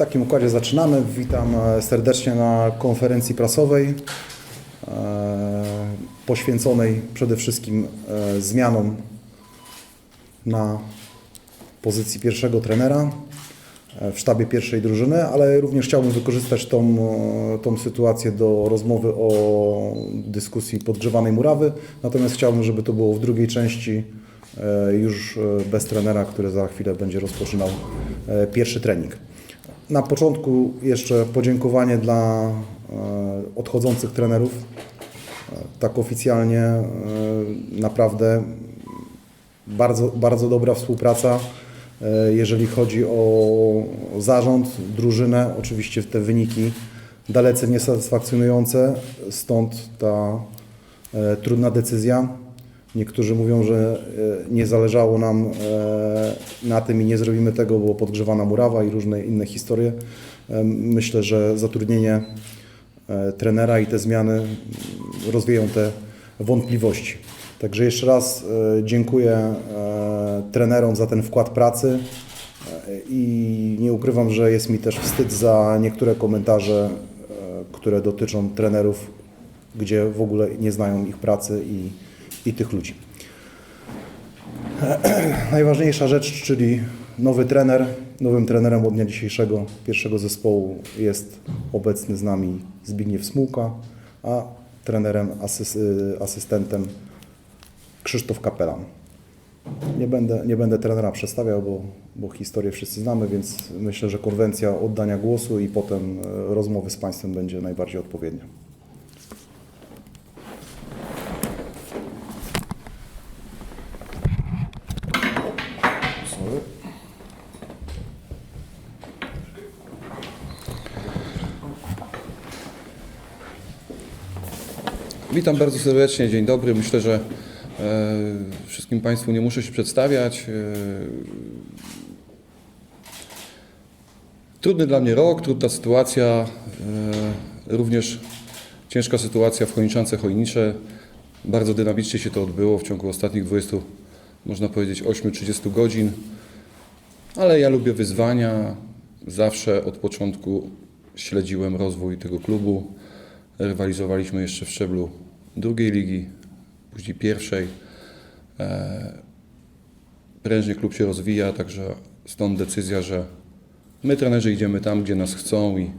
takim układzie zaczynamy. Witam e, serdecznie na konferencji prasowej e, poświęconej przede wszystkim e, zmianom na pozycji pierwszego trenera w sztabie pierwszej drużyny, ale również chciałbym wykorzystać tą, tą sytuację do rozmowy o dyskusji podgrzewanej murawy. Natomiast chciałbym, żeby to było w drugiej części już bez trenera, który za chwilę będzie rozpoczynał pierwszy trening. Na początku jeszcze podziękowanie dla e, odchodzących trenerów. E, Tak oficjalnie e, naprawdę bardzo, bardzo dobra współpraca, jeżeli chodzi o zarząd, drużynę. Oczywiście te wyniki dalece niesatysfakcjonujące, stąd ta trudna decyzja. Niektórzy mówią, że e, nie zależało nam e, na tym i nie zrobimy tego, bo podgrzewana murawa i różne inne historie. E, Myślę, że zatrudnienie trenera i te zmiany rozwieją te wątpliwości. Także jeszcze raz dziękuję trenerom za ten wkład pracy i nie ukrywam, że jest mi też wstyd za niektóre komentarze, które dotyczą trenerów, gdzie w ogóle nie znają ich pracy i, i tych ludzi. Najważniejsza rzecz, czyli nowy trener. Nowym trenerem od dnia dzisiejszego pierwszego zespołu jest obecny z nami Zbigniew Smułka, a trenerem, asys, y, asystentem Krzysztof Kapelan. Nie będę, nie będę trenera przedstawiał, bo, bo historię wszyscy znamy, więc myślę, że konwencja oddania głosu i potem e, rozmowy z Państwem będzie najbardziej odpowiednia. Witam bardzo serdecznie, dzień dobry. Myślę, że e, wszystkim Państwu nie muszę się przedstawiać. E, trudny dla mnie rok, trudna sytuacja, e, również ciężka sytuacja w Chojniczance Chojnicze. Bardzo dynamicznie się to odbyło w ciągu ostatnich 20, można powiedzieć, 8-30 godzin. Ale ja lubię wyzwania. Zawsze od początku śledziłem rozwój tego klubu. Rywalizowaliśmy jeszcze w szczeblu drugiej ligi, później pierwszej. E, Prężnie klub się rozwija, także stąd decyzja, że my trenerzy idziemy tam, gdzie nas chcą i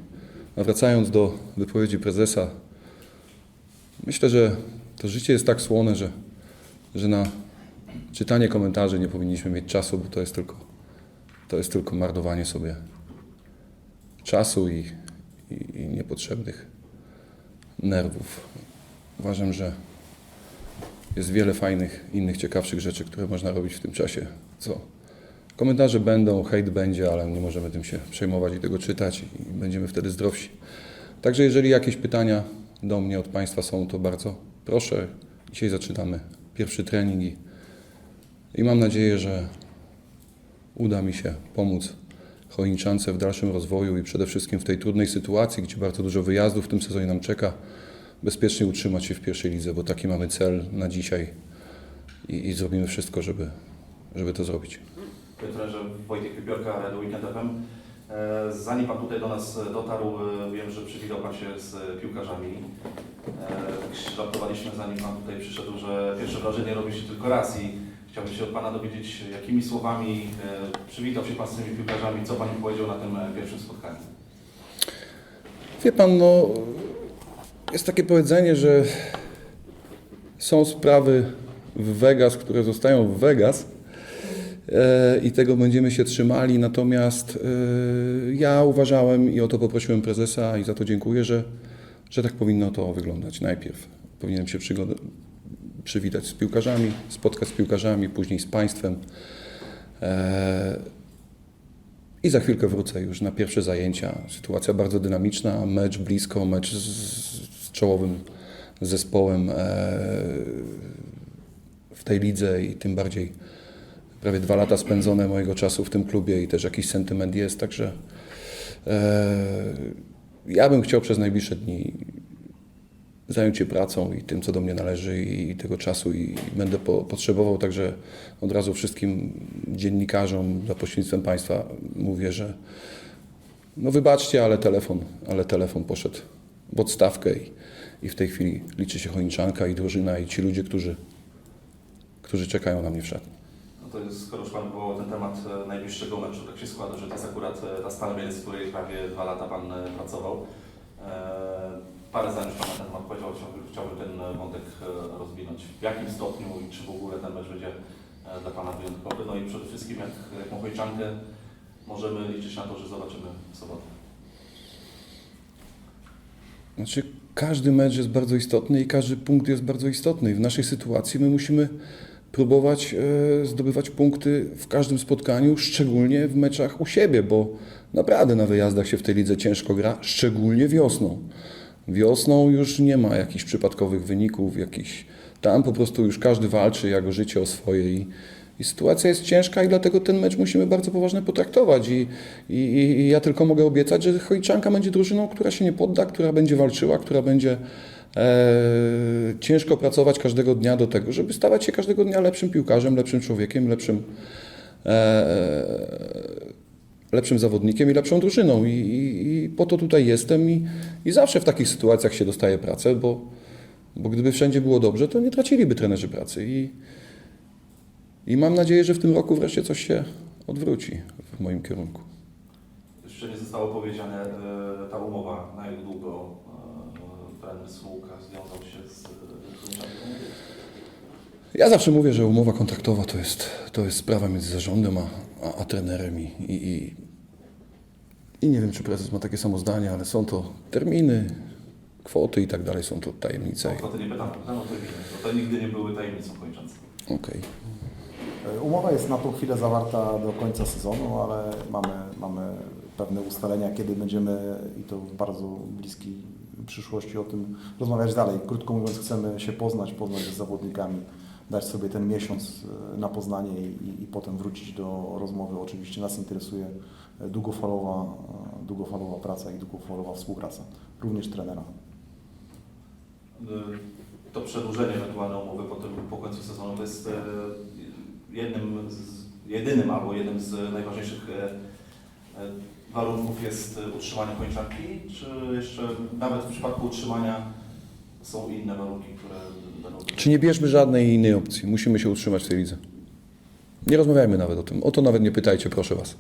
wracając do wypowiedzi prezesa, myślę, że to życie jest tak słone, że, że na czytanie komentarzy nie powinniśmy mieć czasu, bo to jest tylko, to jest tylko marnowanie sobie czasu i, i, i niepotrzebnych nerwów. Uważam, że jest wiele fajnych, innych ciekawszych rzeczy, które można robić w tym czasie. Co? Komentarze będą, hejt będzie, ale nie możemy tym się przejmować i tego czytać i będziemy wtedy zdrowsi. Także jeżeli jakieś pytania do mnie od Państwa są, to bardzo proszę. Dzisiaj zaczynamy pierwszy trening i, i mam nadzieję, że uda mi się pomóc Chojniczance w dalszym rozwoju i przede wszystkim w tej trudnej sytuacji, gdzie bardzo dużo wyjazdów w tym sezonie nam czeka, bezpiecznie utrzymać się w pierwszej lidze, bo taki mamy cel na dzisiaj i, i zrobimy wszystko, żeby, żeby to zrobić. Panie trenerze Wojciech Pipiorka, Radio Weekend FM. E, Zanim Pan tutaj do nas dotarł, e, wiem, że przywitał Pan się z piłkarzami. E, Żartowaliśmy zanim Pan tutaj przyszedł, że pierwsze wrażenie robi się tylko raz i chciałbym się od Pana dowiedzieć, jakimi słowami e, przywitał się Pan z tymi piłkarzami, co Pan powiedział na tym e, pierwszym spotkaniu. Wie pan, no, jest takie powiedzenie, że są sprawy w Vegas, które zostają w Vegas e, i tego będziemy się trzymali. Natomiast ja uważałem i o to poprosiłem prezesa i za to dziękuję, że, że tak powinno to wyglądać. Najpierw powinienem się przygoda- przywitać z piłkarzami, spotkać z piłkarzami, później z państwem. E, i za chwilkę wrócę już na pierwsze zajęcia. Sytuacja bardzo dynamiczna, mecz blisko, mecz z, z czołowym zespołem e, w tej lidze i tym bardziej prawie dwa lata spędzone mojego czasu w tym klubie i też jakiś sentyment jest, także e, ja bym chciał przez najbliższe dni zająć się pracą i tym, co do mnie należy i tego czasu i będę po, potrzebował, także od razu wszystkim dziennikarzom za pośrednictwem Państwa mówię, że no wybaczcie, ale telefon, ale telefon poszedł w odstawkę i, i w tej chwili liczy się chojniczanka i drużyna i ci ludzie, którzy, którzy czekają na mnie w szatni. No to jest, skoro już Pan wywołał ten temat e, najbliższego meczu, tak się składa, że to jest akurat e, ta Mielec, w której prawie dwa lata Pan e, pracował. Parę zdań już Pan na ten temat powiedział, chciałbym, ten e, wątek e, rozwinąć. W jakim stopniu i czy w ogóle ten mecz będzie e, dla Pana wyjątkowy? No i przede wszystkim jak, jaką Chojczankę możemy liczyć na to, że zobaczymy w sobotę. Znaczy, każdy mecz jest bardzo istotny i każdy punkt jest bardzo istotny. I w naszej sytuacji my musimy próbować zdobywać punkty w każdym spotkaniu, szczególnie w meczach u siebie, bo naprawdę na wyjazdach się w tej lidze ciężko gra, szczególnie wiosną. Wiosną już nie ma jakichś przypadkowych wyników, jakichś tam po prostu już każdy walczy jak o życie, o swoje i, i sytuacja jest ciężka i dlatego ten mecz musimy bardzo poważnie potraktować. I, i, i ja tylko mogę obiecać, że Chojczanka będzie drużyną, która się nie podda, która będzie walczyła, która będzie e, ciężko pracować każdego dnia do tego, żeby stawać się każdego dnia lepszym piłkarzem, lepszym człowiekiem, lepszym e, lepszym zawodnikiem i lepszą drużyną. I, i, i po to tutaj jestem i, i zawsze w takich sytuacjach się dostaje pracę, bo, bo gdyby wszędzie było dobrze, to nie traciliby trenerzy pracy. I, I mam nadzieję, że w tym roku wreszcie coś się odwróci w moim kierunku. Jeszcze nie zostało powiedziane, e, ta umowa, na jak długo e, trener Smułka związał się z? Ja zawsze mówię, że umowa kontraktowa to jest, to jest sprawa między zarządem a, a, a trenerem i, i, i, i nie wiem, czy prezes ma takie samo zdanie, ale są to terminy, kwoty i tak dalej, są to tajemnice. O kwoty nie pytam, pytam o terminy, bo to nigdy nie były tajemnicą kończącą. Okej. E, Umowa jest na tą chwilę zawarta do końca sezonu, ale mamy, mamy pewne ustalenia, kiedy będziemy i to w bardzo bliskiej przyszłości o tym rozmawiać dalej. Krótko mówiąc, chcemy się poznać, poznać z zawodnikami, dać sobie ten miesiąc e, na poznanie i, i, potem wrócić do rozmowy. Oczywiście nas interesuje e, długofalowa, e, długofalowa praca i długofalowa współpraca, również trenera. To przedłużenie ewentualne umowy po, tym, po końcu sezonu to jest jednym z, jedynym albo jednym z najważniejszych warunków jest utrzymanie kończanki, czy jeszcze nawet w przypadku utrzymania są inne warunki, które będą... Czy nie bierzmy żadnej innej opcji? Musimy się utrzymać w tej lidze. Nie rozmawiajmy nawet o tym. O to nawet nie pytajcie, proszę Was.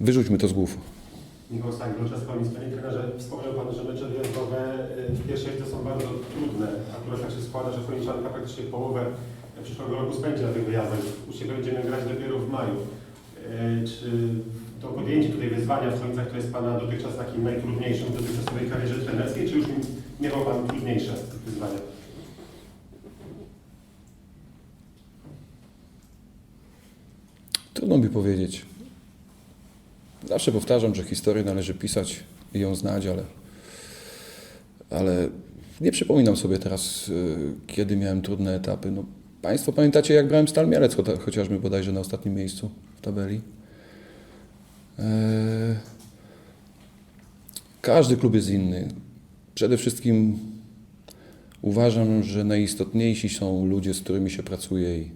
Wyrzućmy to z głów. Michał Stań, Grucza Skonic. Panie trenerze, wspomniał Pan, że mecze wyjazdowe y, w pierwszej to są bardzo trudne. Akurat tak się składa, że Chojniczanka praktycznie połowę przyszłego roku spędzi na tych wyjazdach. U siebie będziemy grać dopiero w maju. Y, Czy to podjęcie tutaj wyzwania w Chojnicach to jest Pana dotychczas takim najtrudniejszym w dotychczasowej karierze trenerskiej, czy już miewał Pan trudniejsze wyzwania? Trudno mi powiedzieć. Zawsze powtarzam, że historię należy pisać i ją znać, ale, ale nie przypominam sobie teraz, y, kiedy miałem trudne etapy. No, państwo pamiętacie, jak brałem Stal Mielec, cho- chociażby bodajże na ostatnim miejscu w tabeli. E, Każdy klub jest inny. Przede wszystkim uważam, że najistotniejsi są ludzie, z którymi się pracuje i,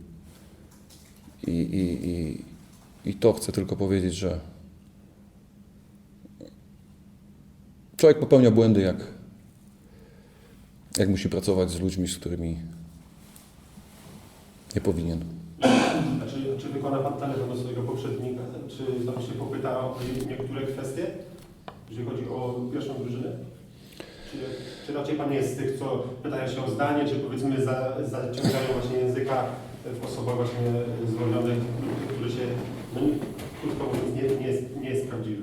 i, i, i, i to chcę tylko powiedzieć, że człowiek popełnia błędy, jak, jak musi pracować z ludźmi, z którymi nie powinien. A czy, czy wykona Pan telefon do swojego poprzednika? Czy znowu się popyta o niektóre kwestie, jeżeli chodzi o pierwszą drużynę? Czy, raczej Pan jest z tych, co pytają się o zdanie, czy powiedzmy za, zaciągają właśnie języka w osobach właśnie zwolnionych, który się, no krótko mówiąc, nie, nie, jest, nie jest prawdziwy?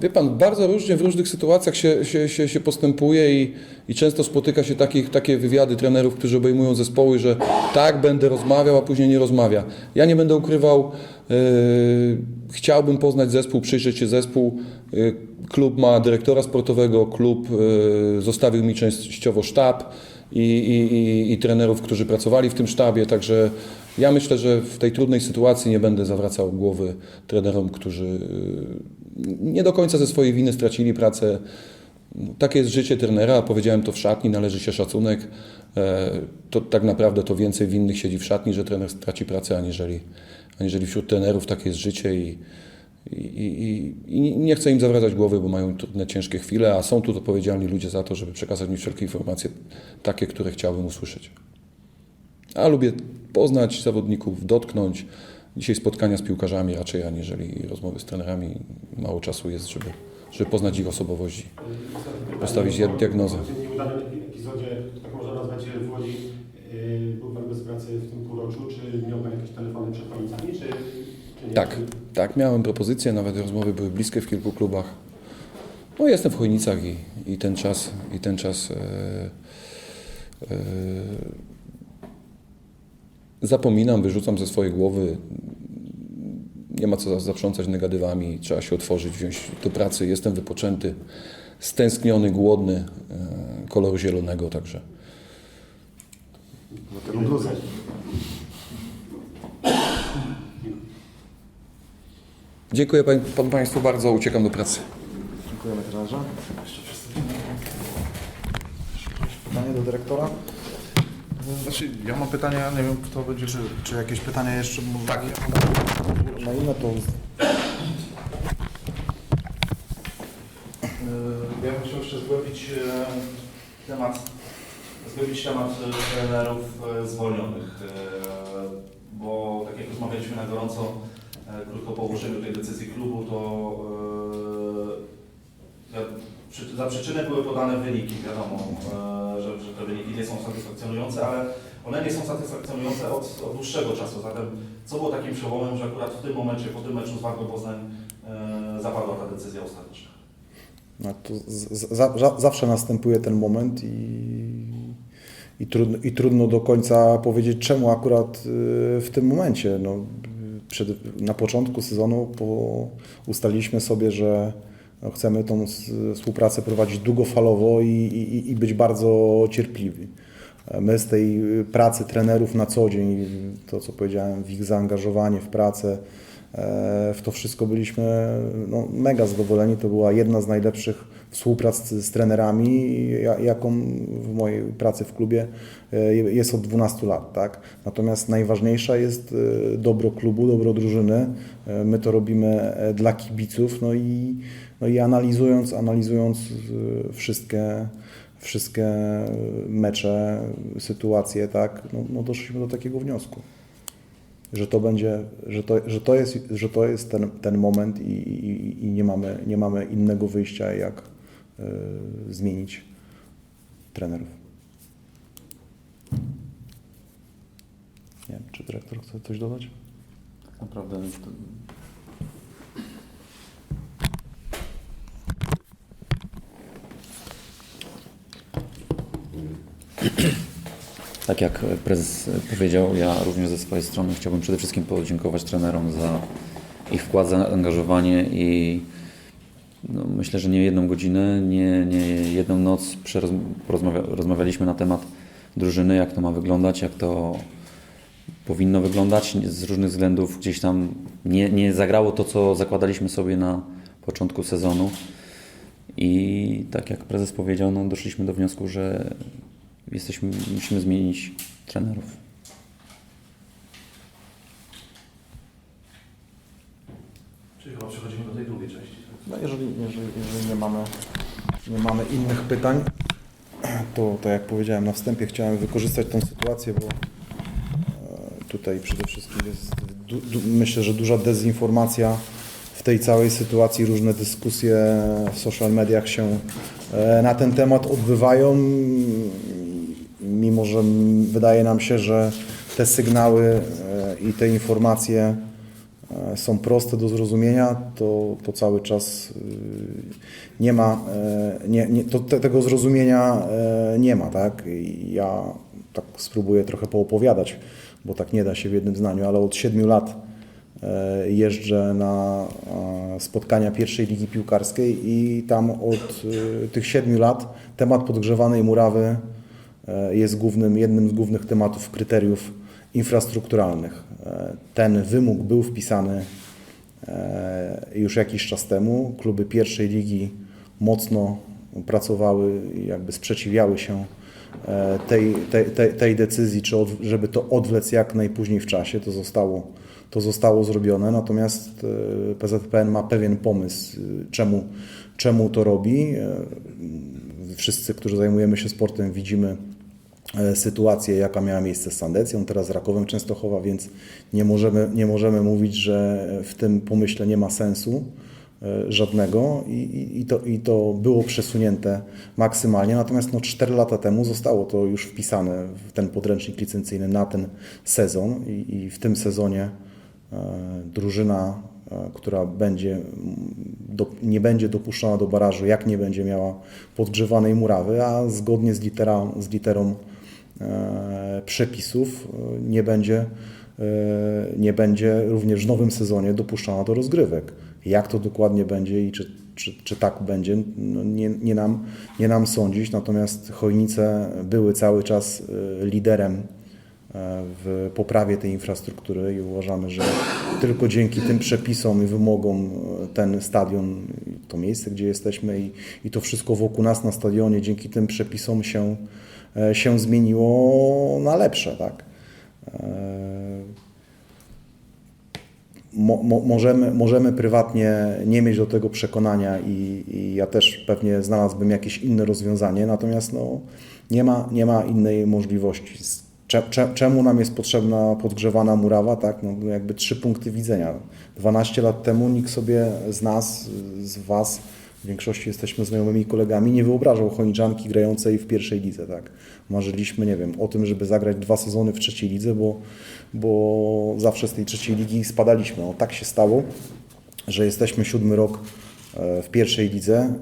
Wie pan, bardzo różnie w różnych sytuacjach się, się, się, się postępuje i, i często spotyka się takich, takie wywiady trenerów, którzy obejmują zespoły, że tak, będę rozmawiał, a później nie rozmawia. Ja nie będę ukrywał, chciałbym poznać zespół, przyjrzeć się zespół. Yy, klub ma dyrektora sportowego, klub yy, zostawił mi częściowo sztab i, i, i, i trenerów, którzy pracowali w tym sztabie, także ja myślę, że w tej trudnej sytuacji nie będę zawracał głowy trenerom, którzy nie do końca ze swojej winy stracili pracę. Takie jest życie trenera, powiedziałem to w szatni, należy się szacunek. E, To tak naprawdę to więcej winnych siedzi w szatni, że trener straci pracę, aniżeli, aniżeli wśród trenerów. Takie jest życie i, I, i, I nie chcę im zawracać głowy, bo mają trudne, ciężkie chwile, a są tu odpowiedzialni ludzie za to, żeby przekazać mi wszelkie informacje, takie, które chciałbym usłyszeć. A lubię poznać zawodników, dotknąć. Dzisiaj spotkania z piłkarzami raczej, aniżeli rozmowy z trenerami. Mało czasu jest, żeby, żeby poznać ich osobowości. Postawić diagnozę. Tym nieudanym epi- epizodzie, tak można nazwać w Łodzi, yy, był Pan bez pracy w tym półroczu, czy miał Pan jakieś telefony przed końcami, czy, czy nie? Tak, tak, miałem propozycje, nawet rozmowy były bliskie w kilku klubach. No jestem w Chojnicach i, i ten czas, i ten czas e, e, zapominam, wyrzucam ze swojej głowy. Nie ma co za- zaprzącać negatywami, trzeba się otworzyć, wziąć do pracy. Jestem wypoczęty, stęskniony, głodny, e, koloru zielonego, także dziękuję pan, pan Państwu bardzo, uciekam do pracy. Dziękujemy trenerze. Pytanie do dyrektora? Znaczy, ja mam pytania, nie wiem kto będzie, czy, czy jakieś pytania jeszcze? Tak. Na ile to Ja bym chciał jeszcze zgłębić e, temat, zgłębić temat e, trenerów e, zwolnionych, bo tak jak rozmawialiśmy na gorąco, krótko po ogłoszeniu tej decyzji klubu, to za przyczynę były podane wyniki, wiadomo, że, że te wyniki nie są satysfakcjonujące, ale one nie są satysfakcjonujące od, od dłuższego czasu, zatem co było takim przełomem, że akurat w tym momencie, po tym meczu z Wargą Poznań e, zapadła ta decyzja ostateczna? No to z, z, za, za- zawsze następuje ten moment i, i, trudno, i trudno do końca powiedzieć, czemu akurat y, w tym momencie. No, przed, na początku sezonu po, ustaliliśmy sobie, że chcemy tą współpracę prowadzić długofalowo i, i, i być bardzo cierpliwi. My z tej pracy trenerów na co dzień, to co powiedziałem, w ich zaangażowanie w pracę, e, w to wszystko byliśmy no, mega zadowoleni. To była jedna z najlepszych współprac z, trenerami, ja- jaką w mojej pracy w klubie e, jest od 12 lat. Tak? Natomiast najważniejsza jest e, dobro klubu, dobro drużyny. My to robimy dla kibiców no i, no i analizując, analizując e, wszystkie wszystkie mecze, sytuacje, tak, no, no doszliśmy do takiego wniosku, że to będzie, że to, że to jest, że to jest ten, ten moment i, i, i nie, mamy, nie mamy innego wyjścia, jak y, zmienić trenerów. Nie wiem, czy dyrektor chce coś dodać? Naprawdę Tak jak prezes powiedział, ja również ze swojej strony chciałbym przede wszystkim podziękować trenerom za ich wkład, zaangażowanie i no, myślę, że nie jedną godzinę, nie, nie jedną noc porozmawia, rozmawialiśmy na temat drużyny, jak to ma wyglądać, jak to powinno wyglądać. Z różnych względów gdzieś tam nie, nie zagrało to, co zakładaliśmy sobie na początku sezonu. I tak jak prezes powiedział, no, doszliśmy do wniosku, że jesteśmy, musimy zmienić trenerów. Czyli chyba przechodzimy do tej drugiej części. No jeżeli, jeżeli, jeżeli nie, mamy, nie mamy innych pytań, to tak jak powiedziałem na wstępie, chciałem wykorzystać tą sytuację, bo e, tutaj przede wszystkim jest, du, du, myślę, że duża dezinformacja w tej całej sytuacji, różne dyskusje w social mediach się e, na ten temat odbywają, mimo że wydaje nam się, że te sygnały e, i te informacje e, są proste do zrozumienia, to, to cały czas y, nie ma, e, nie, nie, to, te, tego zrozumienia e, nie ma, tak? Ja tak spróbuję trochę poopowiadać, bo tak nie da się w jednym zdaniu, ale od siedmiu lat e, jeżdżę na e, spotkania pierwszej ligi piłkarskiej i tam od e, tych siedmiu lat temat podgrzewanej murawy e, jest głównym, jednym z głównych tematów kryteriów infrastrukturalnych. E, Ten wymóg był wpisany e, już jakiś czas temu. Kluby pierwszej ligi mocno pracowały jakby sprzeciwiały się e, tej, tej, tej, tej decyzji, czy od, żeby to odwlec jak najpóźniej w czasie. To zostało, to zostało zrobione, natomiast e, PZPN ma pewien pomysł, e, czemu, czemu to robi. E, Wszyscy, którzy zajmujemy się sportem, widzimy e, sytuację, jaka miała miejsce z Sandecją, teraz z Rakowem Częstochowa, więc nie możemy, nie możemy mówić, że w tym pomyśle nie ma sensu e, żadnego i, i, to, i to było przesunięte maksymalnie. Natomiast no, 4 lata temu zostało to już wpisane w ten podręcznik licencyjny na ten sezon i, i w tym sezonie e, drużyna, e, która będzie, do, nie będzie dopuszczona do barażu, jak nie będzie miała podgrzewanej murawy, a zgodnie z, litera, z literą e, przepisów e, nie będzie, e, nie będzie również w nowym sezonie dopuszczana do rozgrywek. Jak to dokładnie będzie i czy, czy, czy tak będzie, no nie, nie, nam, nie nam sądzić. Natomiast Chojnice były cały czas e, liderem e, w poprawie tej infrastruktury i uważamy, że tylko dzięki tym przepisom i wymogom e, ten stadion, to miejsce, gdzie jesteśmy i, i to wszystko wokół nas na stadionie, dzięki tym przepisom się, e, się zmieniło na lepsze. Tak? E, mo, mo, możemy, możemy prywatnie nie mieć do tego przekonania i, i ja też pewnie znalazłbym jakieś inne rozwiązanie, natomiast no, nie, ma, nie ma innej możliwości. Cze, cze, czemu nam jest potrzebna podgrzewana murawa? Tak? No, jakby trzy punkty widzenia. 12 lat temu nikt sobie z nas, z Was, w większości jesteśmy znajomymi kolegami, nie wyobrażał choniczanki grającej w pierwszej lidze. Tak? Marzyliśmy, nie wiem, o tym, żeby zagrać dwa sezony w trzeciej lidze, bo, bo zawsze z tej trzeciej ligi spadaliśmy. No, tak się stało, że jesteśmy siódmy rok e, w pierwszej lidze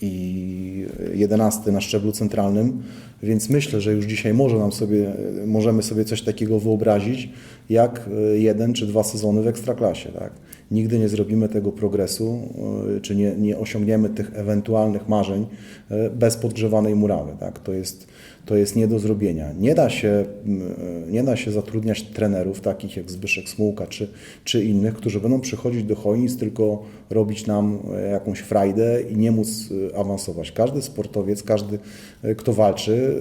i jedenasty na szczeblu centralnym, więc myślę, że już dzisiaj może nam sobie, możemy sobie coś takiego wyobrazić, jak e, jeden czy dwa sezony w Ekstraklasie. Tak? Nigdy nie zrobimy tego progresu, e, czy nie, nie osiągniemy tych ewentualnych marzeń e, bez podgrzewanej murawy. Tak? To, jest, to jest nie do zrobienia. Nie da się, m, e, nie da się zatrudniać trenerów takich jak Zbyszek Smułka czy, czy innych, którzy będą przychodzić do Chojnic tylko robić nam e, jakąś frajdę i nie móc e, awansować. Każdy sportowiec, każdy, kto walczy,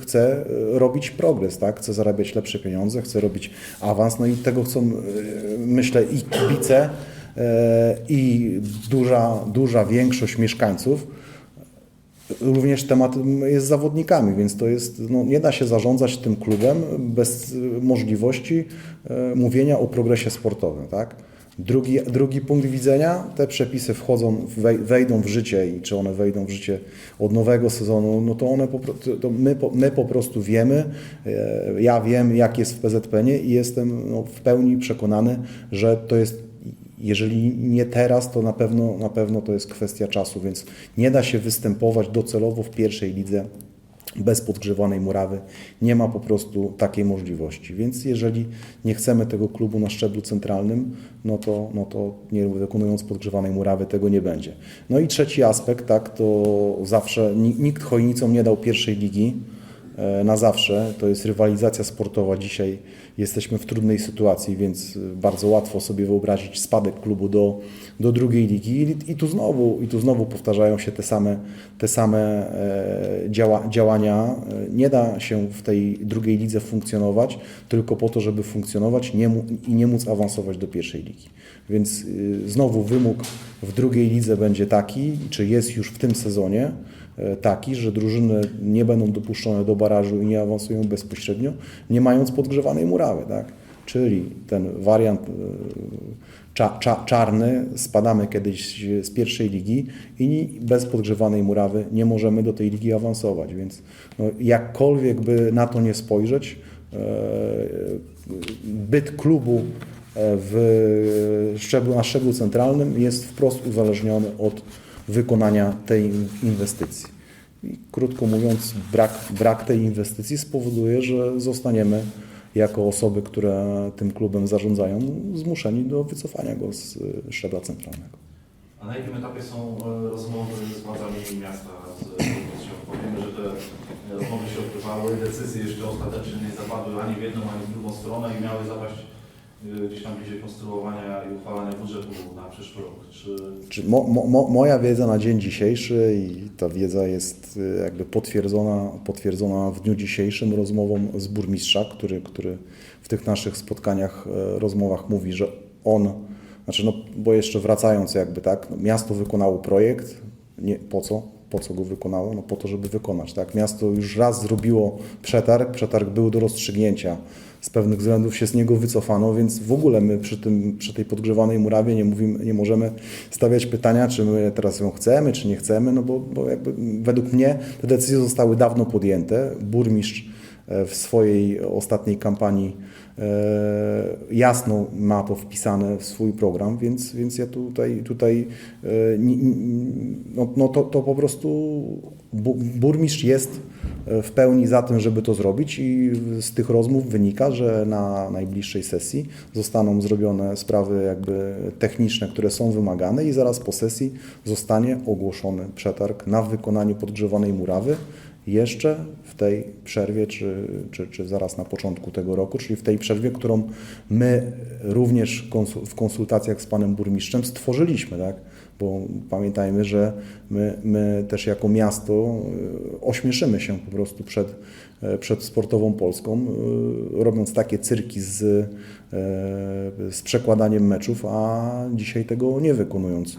chce robić progres, tak? chce zarabiać lepsze pieniądze, chce robić awans, no i tego chcą, myślę, i kibice, i duża, duża większość mieszkańców również temat jest zawodnikami, więc to jest, no, nie da się zarządzać tym klubem bez y, możliwości e, mówienia o progresie sportowym. Tak? Drugi, drugi punkt widzenia, te przepisy wchodzą, wej- wejdą w życie i czy one wejdą w życie od nowego sezonu, no to one po, to- my, my po prostu wiemy, e, ja wiem jak jest w PZPN-ie i jestem no, w pełni przekonany, że to jest jeżeli nie teraz, to na pewno, na pewno to jest kwestia czasu, więc nie da się występować docelowo w pierwszej lidze bez podgrzewanej murawy. Nie ma po prostu takiej możliwości. Więc jeżeli nie chcemy tego klubu na szczeblu centralnym, no to, no to nie wykonując podgrzewanej murawy tego nie będzie. No i trzeci aspekt, tak, to zawsze ni- nikt Chojnicom nie dał pierwszej ligi na zawsze. To jest rywalizacja sportowa. Dzisiaj jesteśmy w trudnej sytuacji, więc e, bardzo łatwo sobie wyobrazić spadek klubu do, do drugiej ligi I, i tu znowu i tu znowu powtarzają się te same, te same e, działa, działania. E, Nie da się w tej drugiej lidze funkcjonować tylko po to, żeby funkcjonować nie, i nie móc awansować do pierwszej ligi. Więc znowu wymóg w drugiej lidze będzie taki, czy jest już w tym sezonie, e, taki, że drużyny nie będą dopuszczone do barażu i nie awansują bezpośrednio, nie mając podgrzewanej murawy. Tak? Czyli ten wariant e, cza, cza, czarny, spadamy kiedyś z pierwszej ligi i bez podgrzewanej murawy nie możemy do tej ligi awansować. Więc no, jakkolwiek by na to nie spojrzeć, e, byt klubu e, w szczeblu, na szczeblu centralnym jest wprost uzależniony od wykonania tej inwestycji. I krótko mówiąc, brak, brak tej inwestycji spowoduje, że zostaniemy jako osoby, które tym klubem zarządzają, zmuszeni do wycofania go z y, szczebla centralnego. A na jakim etapie są e, rozmowy z władzami miasta, z burmistrzem? Że te e, rozmowy się odbywały, decyzje jeszcze ostatecznie nie zapadły ani w jedną, ani w drugą stronę i miały zapaść gdzieś tam bliżej konstruowania i uchwalania budżetu na przyszły rok? Czy Czy mo, mo, mo- moja wiedza na dzień dzisiejszy i ta wiedza jest y, jakby potwierdzona, potwierdzona w dniu dzisiejszym rozmową z burmistrza, który, który w tych naszych spotkaniach, e, rozmowach mówi, że on, znaczy no, bo jeszcze wracając jakby tak, no, miasto wykonało projekt, nie, po co? Po co go wykonało? No po to, żeby wykonać, tak? Miasto już raz zrobiło przetarg, przetarg był do rozstrzygnięcia, z pewnych względów się z niego wycofano, więc w ogóle my przy, tym, przy tej podgrzewanej murawie nie, mówimy, nie możemy stawiać pytania, czy my teraz ją chcemy, czy nie chcemy, no bo, bo według mnie te decyzje zostały dawno podjęte. Burmistrz e, w swojej ostatniej kampanii jasno ma to wpisane w swój program, więc, więc ja tutaj, tutaj e, no, no to, to po prostu bu- burmistrz jest e, w pełni za tym, żeby to zrobić i z tych rozmów wynika, że na najbliższej sesji zostaną zrobione sprawy jakby techniczne, które są wymagane i zaraz po sesji zostanie ogłoszony przetarg na wykonanie podgrzewanej murawy jeszcze w tej przerwie, czy, czy, czy zaraz na początku tego roku, czyli w tej przerwie, którą my również w konsultacjach z panem burmistrzem stworzyliśmy, tak? Bo pamiętajmy, że my, my też jako miasto y, ośmieszymy się po prostu przed, e, przed sportową Polską, y, robiąc takie cyrki z, z przekładaniem meczów, a dzisiaj tego nie wykonując.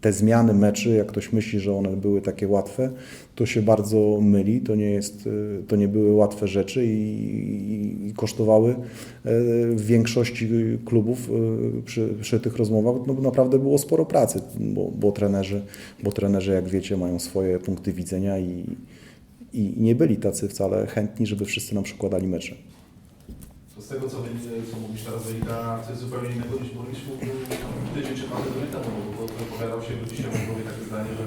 Te zmiany meczy, jak ktoś myśli, że one były takie łatwe, to się bardzo myli. To nie, jest, e, to nie były łatwe rzeczy i, i, i kosztowały e, w większości klubów e, przy, przy tych rozmowach. No, naprawdę było sporo pracy, bo, bo, trenerzy, bo trenerzy, jak wiecie, mają swoje punkty widzenia i, i nie byli tacy wcale chętni, żeby wszyscy nam przykładali mecze. Z tego, co, co mówisz teraz, wynika coś zupełnie innego niż tam tydzień czy dwa tygodnie temu, bo wypowiadał się, bo dzisiaj mówi takie zdanie, że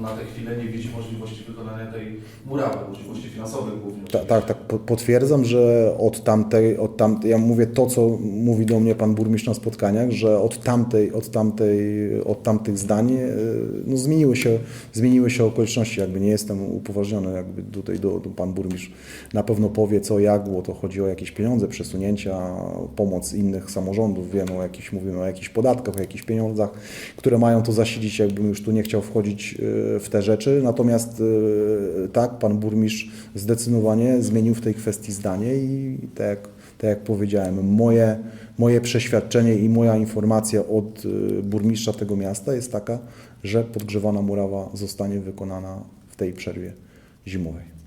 na tę chwilę nie widzi możliwości wykonania tej murawy, możliwości finansowych głównie. Tak, tak, tak. po- Potwierdzam, że od tamtej, od tamtej, ja mówię to, co mówi do mnie pan burmistrz na spotkaniach, że od tamtej, od tamtej, od tamtych zdań e, no, zmieniły, się, zmieniły się okoliczności. Jakby nie jestem upoważniony, jakby tutaj do, do pan burmistrz na pewno powie co, jak, bo to chodzi o jakieś pieniądze, przesunięcia, pomoc innych samorządów, wiemy o jakichś, mówimy o jakichś podatkach, o jakichś pieniądzach, które mają to zasilić, jakbym już tu nie chciał wchodzić e, w te rzeczy. Natomiast e, tak, pan burmistrz zdecydowanie zmienił w tej kwestii zdanie i tak jak, tak jak powiedziałem, moje, moje przeświadczenie i moja informacja od e, burmistrza tego miasta jest taka, że podgrzewana murawa zostanie wykonana w tej przerwie zimowej.